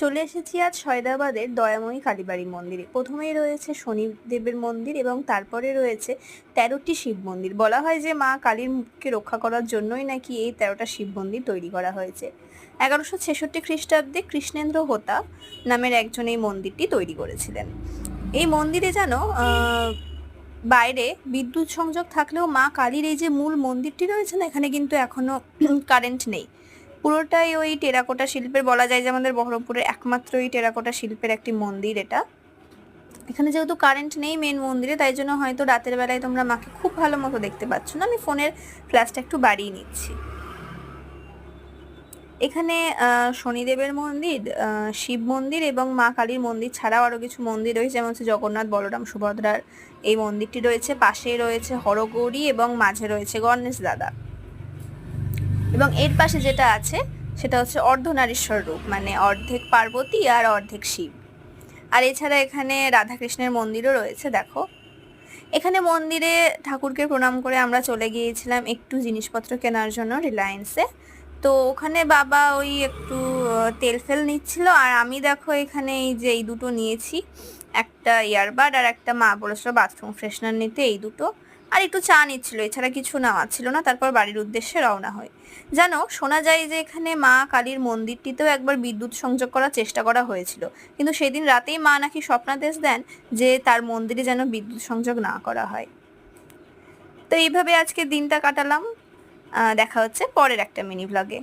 চলে এসেছি আজ সয়দাবাদের দয়াময়ী কালীবাড়ি মন্দিরে। প্রথমেই রয়েছে শনিদেবের মন্দির এবং তারপরে রয়েছে তেরোটি শিব মন্দির। বলা হয় যে মা কালীর মুখকে রক্ষা করার জন্যই নাকি এই তেরোটা শিব মন্দির তৈরি করা হয়েছে। এগারোশো ছেষট্টি খ্রিস্টাব্দে কৃষ্ণেন্দ্র হোতা নামের একজন এই মন্দিরটি তৈরি করেছিলেন। এই মন্দিরে যেন বাইরে বিদ্যুৎ সংযোগ থাকলেও মা কালীর এই যে মূল মন্দিরটি রয়েছে না, এখানে কিন্তু এখনও কারেন্ট নেই। পুরোটাই ওই টেরাকোটা শিল্পের, বলা যায় যে আমাদের বহরমপুরের একমাত্র এই টেরাকোটা শিল্পের একটি মন্দির এটা। এখানে যেহেতু কারেন্ট নেই মেন মন্দিরে, তাই জন্য হয়তো রাতের বেলায় তোমরা মাকে খুব ভালো মতো দেখতে পাচ্ছ না। আমি ফোনের ফ্ল্যাশটা একটু বাড়িয়ে নিচ্ছি। এখানে শনিদেবের মন্দির শিব মন্দির এবং মা কালীর মন্দির ছাড়াও আরও কিছু মন্দির রয়েছে, যেমন হচ্ছে জগন্নাথ, বলরাম, সুভদ্রার এই মন্দিরটি রয়েছে। পাশেই রয়েছে হরগৌরী এবং মাঝে রয়েছে গণেশ দাদা। এবং এর পাশে যেটা আছে, সেটা হচ্ছে অর্ধনারীশ্বর রূপ মানে অর্ধেক পার্বতী আর অর্ধেক শিব। আর এছাড়া এখানে রাধাকৃষ্ণের মন্দিরও রয়েছে, দেখো। এখানে মন্দিরে ঠাকুরকে প্রণাম করে আমরা চলে গিয়েছিলাম একটু জিনিসপত্র কেনার জন্য রিলায়েন্সে তো ওখানে বাবা ওই একটু তেল ফেল নিচ্ছিল আর আমি দেখো এখানে এই যে এই দুটো নিয়েছি, একটা ইয়ারবাড আর একটা মা বলেছিল বাথরুম ফ্রেশনার নিতে এই দুটো। আর একটু চা নিচ্ছিল, এছাড়া কিছু নেওয়া ছিল না, তারপর বাড়ির উদ্দেশ্যে রওনা হয়। জানো, শোনা যায় যে এখানে মা কালীর মন্দিরটিতেও একবার বিদ্যুৎ সংযোগ করার চেষ্টা করা হয়েছিল। কিন্তু সেদিন রাতেই মা নাকি স্বপ্নাদেশ দেন যে তার মন্দিরে যেন বিদ্যুৎ সংযোগ না করা হয়। তো এইভাবে আজকে দিনটা কাটালাম। দেখা হচ্ছে পরের একটা মিনি ব্লগে